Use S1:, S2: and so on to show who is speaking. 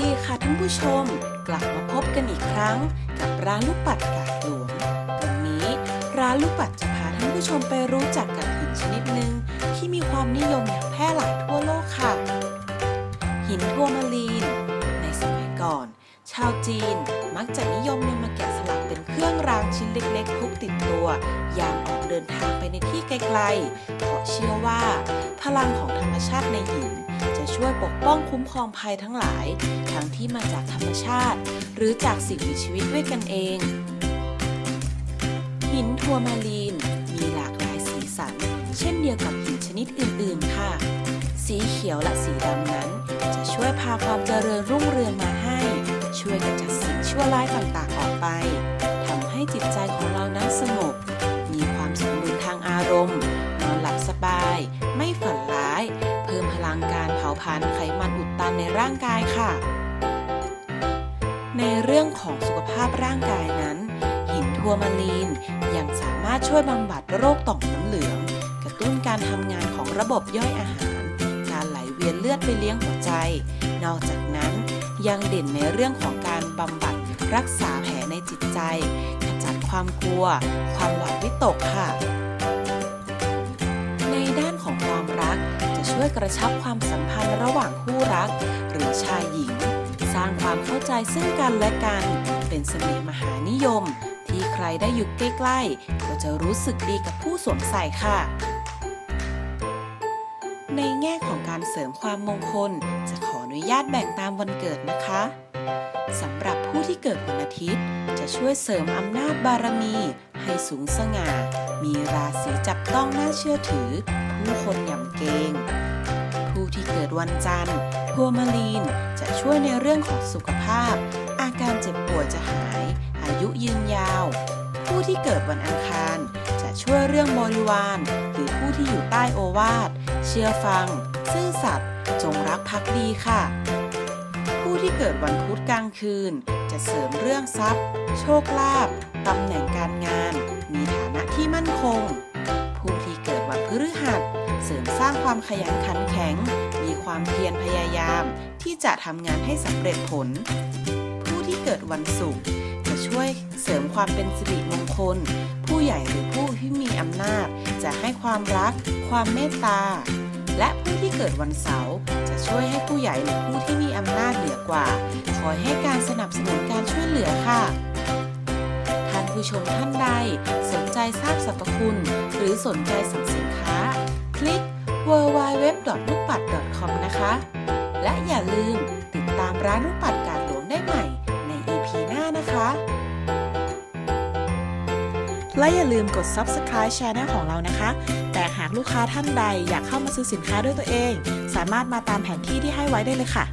S1: ดีค่ะท่านผู้ชม กลับมาพบกันอีกครั้ง กับร้านลูกปัดกาดหลวงวันนี้ร้านลูกปัดจะพาท่านผู้ชมไปรู้จักกับหินชนิดหนึ่งที่มีความนิยมอย่างแพร่หลายทั่วโลกค่ะ หินทัวร์มาลีน ในสมัยก่อน ชาวจีนมักจะนิยมนำมาแกะสลักเป็นเครื่องรางชิ้นเล็กๆพกติดตัวยามออกเดินทางไปในที่ไกลๆ เพราะเชื่อว่า พลังของธรรมชาติในหิน จะช่วยปกป้องคุ้มครองภัยทั้งหลาย ทั้งที่มาจากธรรมชาติ หรือจากสิ่งมีชีวิตด้วยกันเอง หินทัวร์มาลีน มีหลากหลายสีสัน เช่นเดียวกับหินชนิดอื่นๆค่ะ สีเขียวและสีดำนั้น จะช่วยพาความเจริญรุ่งเรืองมา ช่วยกำจัดสิ่งชั่วร้ายต่างๆออกไปทำให้จิตใจของเรานั้นสงบ มีความสมดุลทางอารมณ์ นอนหลับสบาย ไม่ฝันร้าย เพิ่มพลังการเผาผลาญไขมันอุดตันในร่างกายค่ะ ในเรื่องของสุขภาพร่างกายนั้น หินทัวมาลีนยังสามารถช่วยบำบัดโรคต่อมน้ำเหลือง กระตุ้นการทำงานของระบบย่อยอาหาร การไหลเวียนเลือดไปเลี้ยงหัวใจ นอกจากนั้น ยังเด่นในเรื่องของการบำบัดรักษาแผลในจิตใจขจัดความกลัว ความหวาดวิตกค่ะ ในด้านของความรักจะช่วยกระชับความสัมพันธ์ระหว่างคู่รัก หรือชายหญิง สร้างความเข้าใจซึ่งกันและกัน เป็นเสน่ห์มหานิยม ที่ใครได้อยู่ใกล้ๆก็จะรู้สึกดีกับผู้สวมใส่ค่ะในแง่ของการเสริมความมงคลจะขออ นุญาตแบ่งตามวันเกิดนะคะสำหรับผู้ที่เกิดวันอาทิตย์ จะช่วยเสริมอำนาจบารมี ให้สูงสง่า มีราศีจับต้องน่าเชื่อถือ ผู้คนยำเกรงผู้ที่เกิดวันจันทร์ทัวมาลีนจะช่วยในเรื่องของสุขภาพ อาการเจ็บป่วยจะหาย อายุยืนยาว ผู้ที่เกิดวันอังคาร จะช่วยเรื่องบริวาร หรือผู้ที่อยู่ใต้โอวาท เชื่อฟัง ซื่อสัตย์ จงรักภักดีค่ะ ผู้ที่เกิดวันพุธกลางคืน จะเสริมเรื่องทรัพย์ โชคลาภตำแหน่งการงาน มีฐานะที่มั่นคง ผู้ที่เกิดวันพฤหัสเสริมสร้างความขยันขันแข็ง มีความเพียรพยายาม ที่จะทำงานให้สำเร็จผล ผู้ที่เกิดวันศุกร์จะช่วยเสริมความเป็นสิริมงคล ผู้ใหญ่หรือผู้ที่มีอำนาจ จะให้ความรัก ความเมตตา และผู้ที่เกิดวันเสาร์จะช่วยให้ผู้ใหญ่หรือผู้ที่มีอำนาจเหนือกว่า คอยให้การสนับสนุนการช่วยเหลือค่ะ ท่านผู้ชมท่านใด สนใจทราบสรรพคุณ หรือสนใจสั่งสินค้า คลิก w w w ลูกปัด .com นะคะ และอย่าลืมติดตามร้านลูกปัดกาดหลวงได้ใหม่ใน EP หน้านะคะ
S2: และอย่าลืมกด Subscribe Channel ของเรานะคะ แต่หากลูกค้าท่านใดอยากเข้ามาซื้อสินค้าด้วยตัวเอง สามารถมาตามแผนที่ที่ให้ไว้ได้เลยค่ะ